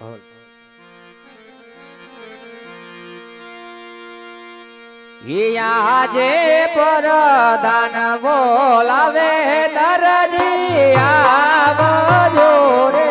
Hall. હિયા જે પરદાન બોલાવે દરજી આવો રે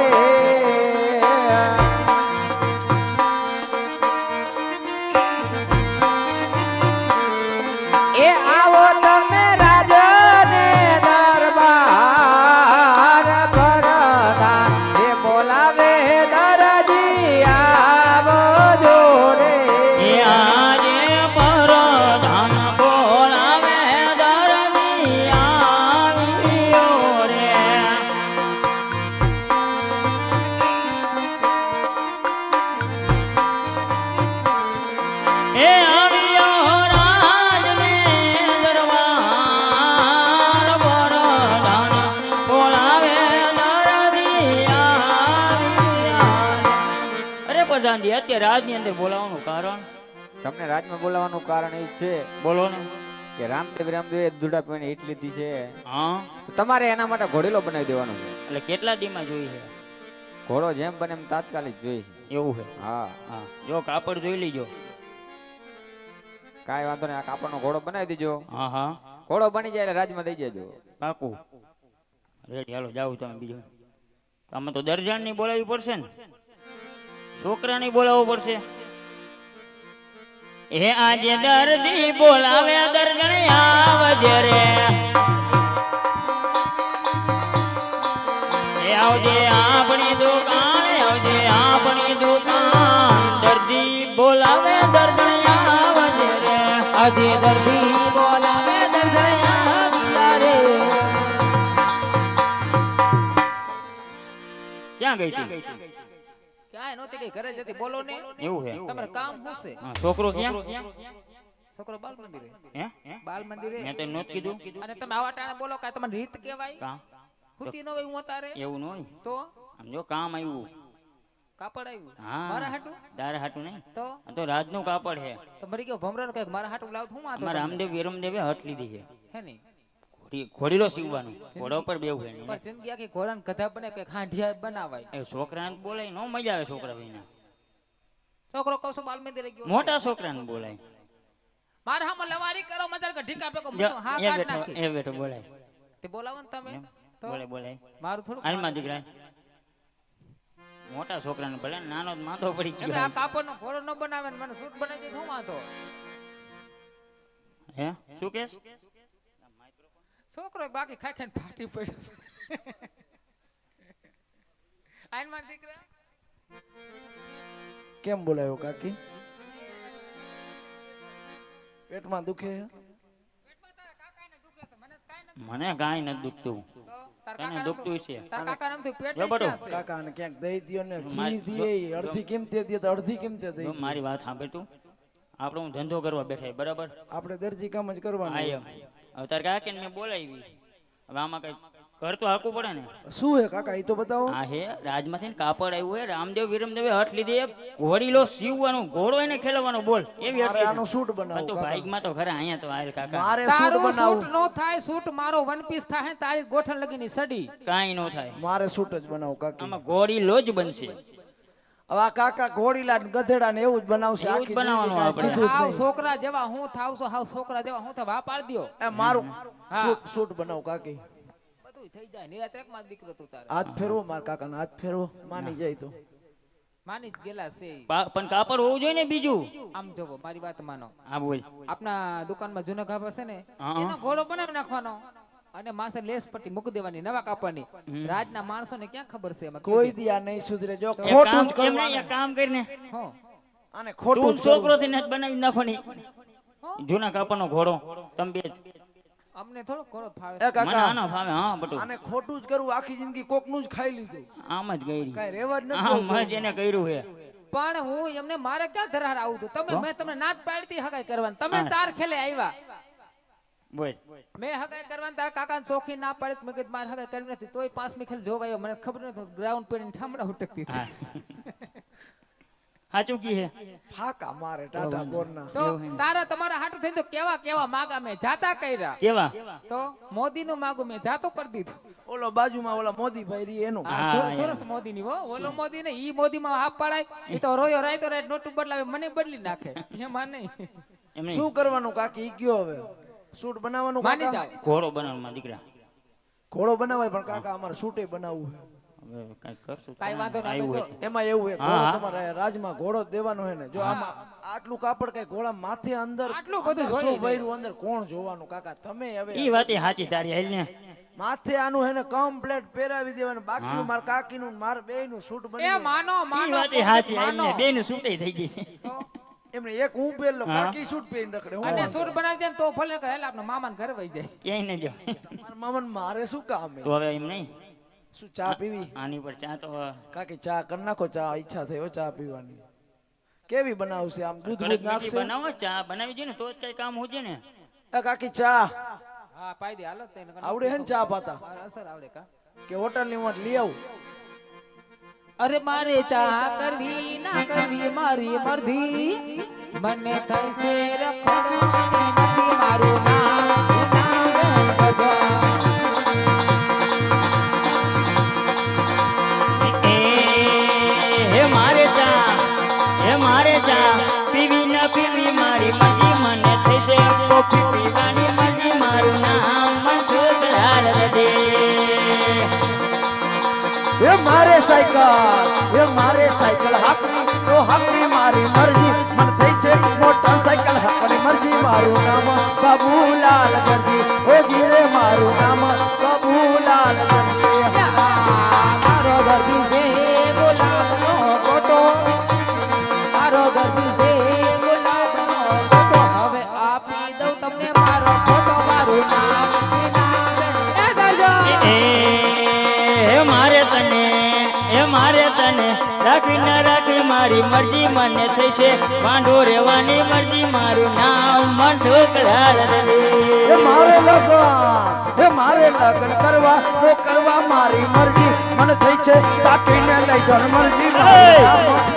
પ્રધાનજી અત્યારે રાજની અંદર બોલાવવાનું કારણ? તમને રાજમાં બોલાવવાનું કારણ એ છે બોલો ને. કે રામદેવ રામદેવ દુડા પીને ઈટ લીધી છે. હા. તમારે એના માટે ઘોડેલો બનાવી દેવાનો છે. એટલે કેટલા દીમાં જોઈ છે? ઘોડો જેમ બને એમ તાત્કાલિક જોઈ છે. એવું છે? હા. હા. જો કાપડ જોઈ લીજો. કાંઈ વાંધો નહીં આ કાપડનો ઘોડો બનાવી દેજો. હા હા. ઘોડો બની જાય એટલે રાજમાં દઈ દેજો પાકું. રેડી હાલો જાવ તમે બીજો. આમાં તો દરજાણની બોલાવી પડશે ને. છોકરાની બોલાવવો પડશે. એ આજે દર્દી બોલાવે દર્જણ આવજે રે. એ આવજે આપણી દુકાન, આવજે આપણી દુકાન. દર્દી બોલાવે દર્જણ આવજે રે. આજે દર્દી બોલાવે દર્દયા રે. ક્યાં ગઈ હતી ક્યાંય નોતી કઈ ઘરે જતી બોલો ને. એવું છે તમારે કામ શું છે? છોકરો ક્યાં? છોકરો બાલ મંદિરે. હે? બાલ મંદિરે. મેં તો નોત કીધું. અને તમે આવા ટાણે બોલો કાય તમને રીત કહેવાય? કા? હુતી ન હોય હું અતારે એવું ન હોય? તો? સમજો કામ આવ્યું. કાપડ આવ્યું. હા. મારા હાટું? તારા હાટું નહીં. તો? આ તો રાજનું કાપડ છે તો મરી ગયો ભમરણ કંઈક મારા હાટું લાવ હું તમને? રામદેવ વિરમદેવે હટ લીધી છે. હે નહીં? ઘોડી સીવવાનું. ઘોડો ઉપર બેવું હોય પણ જિંદગી આખી ઘોડાને કથા બને કે ખાંઢિયા બનાવાય. એ છોકરાને બોલાય નો મજા આવે છોકરા ભાઈના. છોકરો કહું છું બાલ મંદિરે ગયો મોટા છોકરાને બોલાય. મારે હામાં લવારી કરો મજાર કે ઢીકા પેકો મને હા બેઠો નાખી. એ બેઠો બોલાય. તે બોલાવો ને તમે. બોલે બોલાય મારું થોડું હાલમાં દીકરા. મોટા છોકરાને ભલે નાનો જ માથો પડી ગયો આ કાપડનો ઘોડો ન બનાવે ને મને સૂટ બનાવી દે હું માથો હે? શું કેસ? છોકરો બાકી ખાઈ ખાઈને ફાટી પડ્યો આઈન માર દીકરા? કેમ બોલાયો કાકી? પેટમાં દુખે છે? પેટમાં તારા કાકાને દુખે છે. મને કાઈ કાંઈ નથી મને કાંઈ નથી દુખતું. તો તને દુખતું છે તારા પેટ જો ક્યાંક દઈ દ્યો ને મારી- ઘી દીએ અડધી કિંમતે દે તો અડધી કેમ દઈ દે મારી વાત સાંભળ તું આપણે હું ધંધો કરવા બેઠા બરાબર? આપણે દરજી કામ જ કરવાનું હવે તારે કાકીને મેં બોલાવી. હવે આમાં કઈ ઘર તો હાકવું પડે ને. શું હે કાકા એ તો બતાવો. આ હે રાજમાંથી કાપડ આવ્યું હે રામદેવ વિરમદેવે હઠ લીધી એક ઘોડીલો સીવવાનો ઘોડો એને ખેલવાનો બોલ. એવી હઠ આનો સૂટ બનાવો તો કાકા. બાઈકમાં તો ખરા અહીંયા તો આય કાકા. મારે સૂટ બનાવો સૂટ નો થાય સૂટ મારો વન પીસ થાય તારી ગોઠણ લગીની સડી. કાઈ નો થાય. મારે સૂટ જ બનાવો કાકી. આમાં ઘોડીલો જ બનશે. હવે આ કાકા ઘોડીલા ને ગધેડા ને એવું જ બનાવશે એવું જ બનાવવાનું આપણે. હાવ છોકરા જેવા હું થાવ છો હાવ છોકરા જેવા હું થાવ આ પાડ દ્યો એ મારું. સૂટ સૂટ બનાવો કાકી. બધું થઈ જાય ને એક માં દીકરો તું તારે. હાથ ફેરવો માર કાકાને હાથ ફેરવો. માની જાય તો. માની જ ગેલા છે. પણ કાપડ હોવું જોઈએ ને બીજું? આમ જોવો મારી વાત માનો. હા બોલ. આપના દુકાનમાં જૂનો કાપડ છે ને એનો ઘોડો બનાવી નાખવાનો. અને માસે લેસ પટ્ટી મૂકી દેવાની નવા કાપડની રાજના માણસોને ક્યાં ખબર છે કોઈ દિયા નહીં સુધરે. જો ખોટું જ એમ નહીં, કરવાનું કામ કરીને હો. આને ખોટું. છોકરો થી બનાવી નાખવાની. જૂના કાપડનો ઘોડો તમે બે અમને થોડો ઘોડો ફાવે એ કાકા આનો ફાવે હા બટુ અને ખોટું જ કરું આખી જિંદગી કોકનું જ ખાઈ લીધું. આમ જ ગઈ કાંઈ રેવા જ નથી આમ. જ એને કર્યું હે પણ હું એમને મારે ક્યાં ધરાર આવું તો? તમે મેં તમને નાત પાડતી હગાઈ કરવાની. તમે. ચાર ખેલે આવ્યા. બોલ. મેં હગાઈ કરવાની તારા કાકા ચોખી ના પડે મેં કીધું મારે હગાઈ કરવી નથી તોય પાંચમી ખેલ જોવાયો મને ખબર નથી ગ્રાઉન્ડ પર ઠામડા ઉટકતી હતી. સાચું કી હે ફાકા મારે ટાટા બોરના. તો તારા તમારા હાટુ થઈને તો કેવા કેવા માગા મે? જાતા કર્યા. કેવા? તો મોદી નું માગું મેં જાતો કરી દીધું. ઓલો બાજુમાં ઓલા મોદી ભાઈ રી એનું. સરસ મોદી ની હો. ઓલો મોદી ને ઈ મોદી માં હાફ પડાય ઈ તો રોયો રાય તો રાય નોટું બદલાવે મને બદલી નાખે. એમાં નહીં. શું કરવાનું કાકી ઈ કયો હવે? શૂટ બનાવવાનું માની કાકા? ઘોડો બનાવવામાં દીકરા. ઘોડો બનાવાય પણ કાકા અમારે સૂટે બનાવવું છે. હવે કઈ કરશું કાંઈ વાંધો નહીં, આવ્યું હોય. એમાં એવું છે ઘોડો હા. તમારે રાજમાં ઘોડો જ દેવાનો છે ને. જો આમાં આટલું કાપડ કઈ ઘોડા માથે અંદર આટલું બધું અંદર શું ને. ભર્યું અંદર કોણ જોવાનું કાકા? તમે હવે ઈ વાત સાચી તારી હાલ ને. માથે આનું હે ને કમ્પ્લેટ પહેરાવી દેવાનું. બાકીનું માર કાકીનું ને માર બેયનું શૂટ એ બની માનો ઈ માનો વાત સાચી હાલ માનો? ને. બેન છૂટે થઈ જશે. તો? એમને એક હું પહેરલો હા. કાકી શૂટ રખડે. અને સૂટ બનાવી દે તો ભલે કરે એટલે આપણો મામાન ઘર વઈ જાય. ક્યાંય ન જો મારા મામાન મારે શું કામ હે? તો હવે એમ નહીં. શું ચા પીવી? આની પર ચા તો કાકી ચા કર નાખો. ચા ઈચ્છા થઈ હો ચા પીવાની. કેવી બનાવશે આમ દૂધ દૂધ નાખશે? બનાવો ચા બનાવી દે ને તો જ કઈ કામ હોજે ને. એ કાકી ચા. હા પાઈ દે. હાલો તને આવડે હે ને ચા પાતા? અસર આવડે કા? કે હોટલની વાત લઈ આવું? અરે મારે ચા કરવી, ના કરવી, મારી મરધી મને થશે મારું ચા પીવી ના પીવી મારી મરજી મને થશે કોફી પીવાની મારે સાયકલ એ મારે સાયકલ હાકવી તો હાકરી મારી મરજી. મન થઈ છે મોટર સાયકલ હાકવાની મરજી મારું નામ બાબુલાલ ગંજી ઓ જીરે મારું નામ બાબુલાલ ગંજી મારો ગરજી છે ગુલાબનો ફોટો. મારો ગરજી છે મારો ફોટો. મારું નામ વિના એ મારે તને રાખી ન રાખવી મારી મરજી મને થશે. પાંડો રેવાની મરજી મારું નામ મનસુખ લાલ રે મારે લગન મારે લગન કરવા તો કરવા મારી મરજી. મને થઈ છે કાકીને લઈ જન મરજી મારું નામ બાબુલાલ